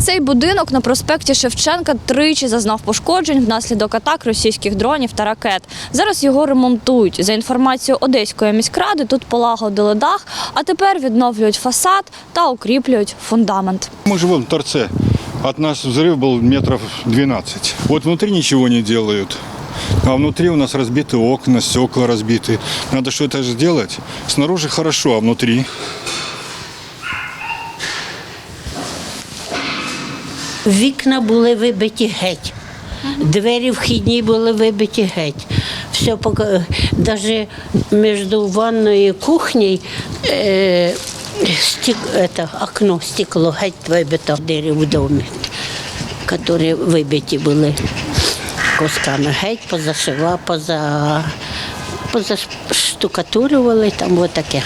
Цей будинок на проспекті Шевченка тричі зазнав пошкоджень внаслідок атак російських дронів та ракет. Зараз його ремонтують. За інформацією Одеської міськради, тут полагодили дах, а тепер відновлюють фасад та укріплюють фундамент. Мы живем в торце. От нас взрыв был метров 12. Вот внутри ничего не делают. А внутри у нас разбиты окна, стекла разбиты. Надо что-то сделать. Снаружи хорошо, а внутри? Вікна були вибиті геть. Двері вхідні були вибиті геть. Все навіть між ванною і кухнею е, стік, это, окно стекло геть вибито двері в домі, які вибиті були кусками. Геть позашива, поза, позаштукатурювали там отаке.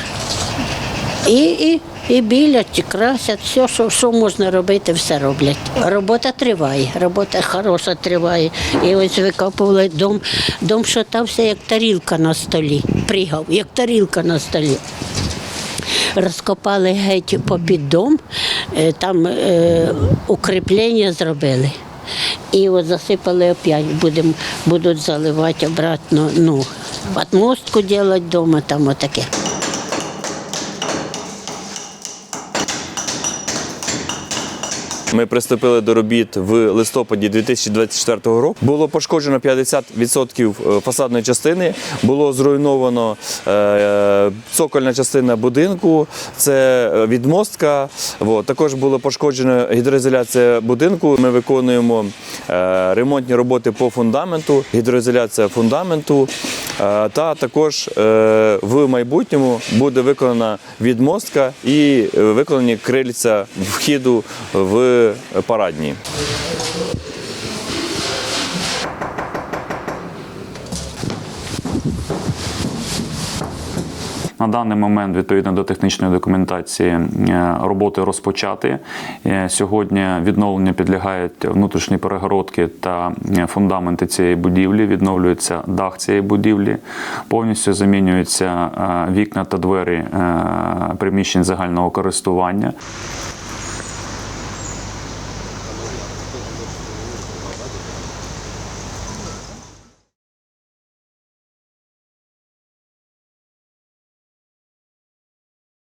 І, і, і білять, і красять, все, що, що можна робити, все роблять. Робота триває, робота хороша триває. І ось викопували дом, дом шатався, як тарілка на столі. Пригав, як тарілка на столі. Розкопали геть попід дом, е, там е, укріплення зробили. І от засипали опять, будем, будуть заливати обратно, ну, отмостку робити вдома, там отаке. Ми приступили до робіт в листопаді 2024 року. Було пошкоджено 50% фасадної частини, було зруйновано е, цокольна частина будинку, це е, відмостка. Також було пошкоджено гідроізоляція будинку. Ми виконуємо е, ремонтні роботи по фундаменту, гідроізоляція фундаменту. Е, Та також е, в майбутньому буде виконана відмостка і е, виконані крильця вхіду в парадні. На даний момент, відповідно до технічної документації, е, роботи розпочаті. Е, Сьогодні відновлення підлягають внутрішні перегородки та е, фундаменти цієї будівлі. Відновлюється дах цієї будівлі, повністю замінюються вікна та двері приміщень загального користування.